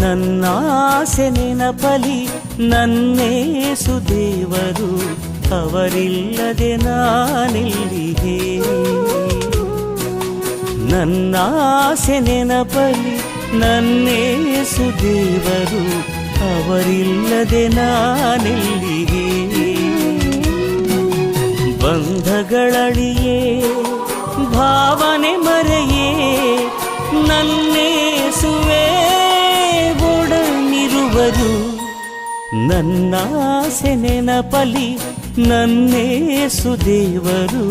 ನನ್ನಾಸೆ ನೆನಪಲಿ ನನ್ನೇಸು ದೇವರು ಅವರಿಲ್ಲದೆ ನಾನೆಲ್ಲಿಗೆ ನನ್ನಾಸೆ ನೆನಪಲಿ ನನ್ನೇಸು ದೇವರು ಅವರಿಲ್ಲದೆ ನಾನಿಲ್ಲಿಗೆ ಬಂಧಗಳಳಿಯೇ ನನ್ನಾಸೆ ನೆನಪಲಿ ನನ್ನೇ ಸುದೇವರು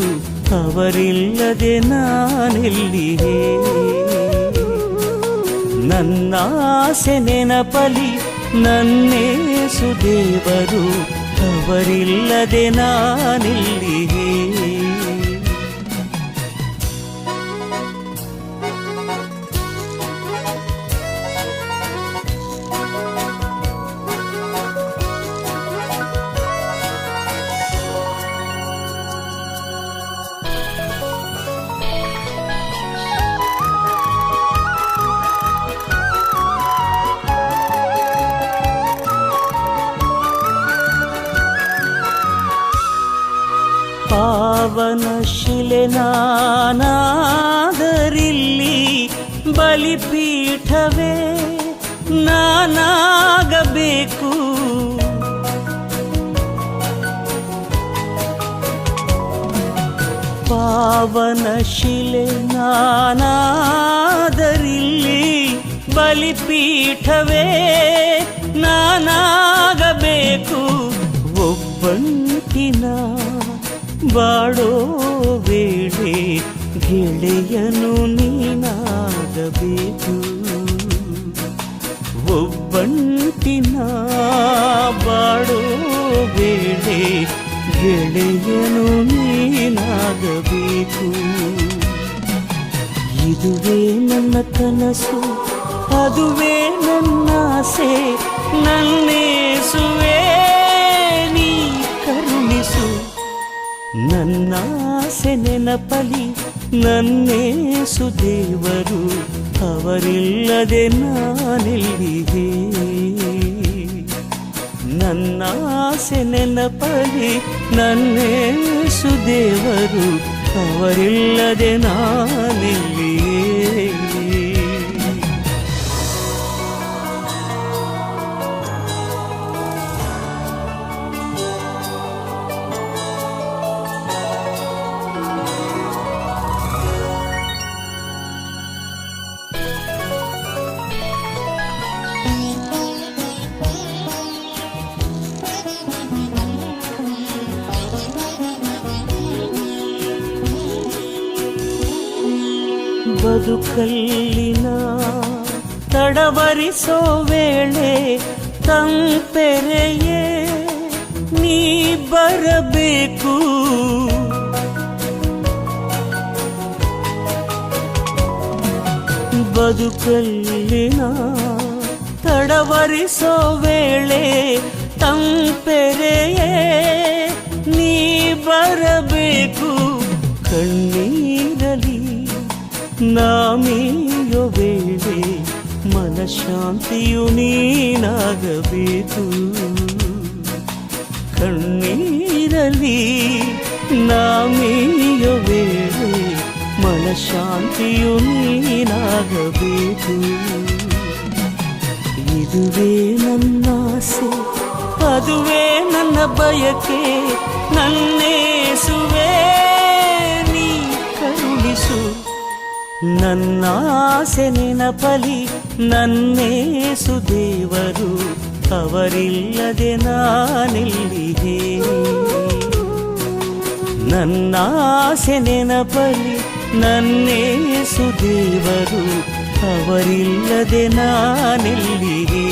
ಅವರಿಲ್ಲದೆ ನಾನೆಲ್ಲಿಗೆ ನನ್ನಾಸೆ ನೆನಪಲಿ ನನ್ನೇ ಸುದೇವರು ಅವರಿಲ್ಲದೆ ನಾನೆಲ್ಲಿಗೆ ಪಾವನ ಶಿಲೆ ನಾನಾದರಿಲ್ಲಿ ಬಲಿಪೀಠವೇ ನಾನಾಗಬೇಕು. ಪಾವನ ಶಿಲೆ ನಾನಾದರಿಲ್ಲಿ ಬಲಿಪೀಠವೇ ನಾನಾಗಬೇಕು. ಒಬ್ಬಂಟಿನ ಬಾಡೋ ವೇಳೆ ಗೆಳೆಯನು ನೀನಾಗಬೇಕು. ಒಬ್ಬಂಟಿನ ಬಾಡೋ ವೇಳೆ ಗೆಳೆಯನು ನೀನಾಗಬೇಕು. ಇದುವೇ ನನ್ನ ಕನಸು, ಅದುವೇ ನನ್ನ ಆಸೆ, ನನ್ನೇಸುವೆ. ನನ್ನಾಸೆ ನೆನಪಲಿ ನನ್ನೇಸು ದೇವರು ಅವರಿಲ್ಲದೆ ನನ್ನ ನನ್ನಾಸೆ ನೆನಪಲಿ ನನ್ನೇಸು ದೇವರು ಅವರಿಲ್ಲದೆ ನಾನೆಲ್ಲಿಗೆ ಬದುಕಲ್ಲಿನ ತಡವರಿಸೋ ವೇಳೆ ತಂಪೆರೆಯೇ ನೀ ಬರಬೇಕು. ಬದುಕಲ್ಲಿನ ತಡವರಿಸೋ ವೇಳೆ ತಂಪೆರೆಯೇ ನೀ ಬರಬೇಕು. ಕಣ್ಣೀರಲಿ ನಾಮೀಯೋ ವೇಳೆ ಮನಶಾಂತಿಯು ನೀನಾಗಬೇಕು ಕಣ್ಣೀರಲಿ ನಾಮೀಯೋ ವೇಳೆ ಮನಶಾಂತಿಯು ನೀನಾಗಬೇಕು ಇದುವೇ ನನ್ನ ಆಸೆ ಅದುವೇ ನನ್ನ ಬಯಕೆ ನನ್ನೇಸುವೆ ನನ್ನಾಸೆ ನೆನಪಲಿ ನನ್ನೇಸು ದೇವರು, ಅವರಿಲ್ಲದೆ ನಾನೆಲ್ಲಿಗೆ ನನ್ನಾಸೆ ನೆನಪಲಿ ನನ್ನೇಸು ದೇವರು, ಅವರಿಲ್ಲದೆ ನಾನಿಲ್ಲಿಗೆ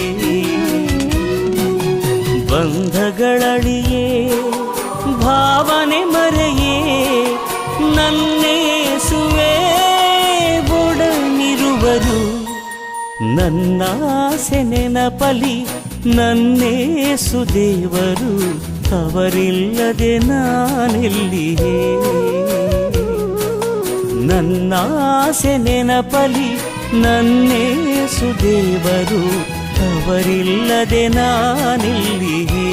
ಬಂಧಗಳಳಿಯೇ, ಭಾವನೆ ಮರೆಯೇ ನನ್ನಾಸೆ ನೆನಪಲಿ ನನ್ನೇಸು ಸುದೇವರು ಅವರಿಲ್ಲದೆ ನಾನೆಲ್ಲಿಗೆ ನನ್ನಾಸೆ ನೆನಪಲಿ ನನ್ನೇಸು ಸುದೇವರು ಅವರಿಲ್ಲದೆ ನಾನಿಲ್ಲಿಯೇ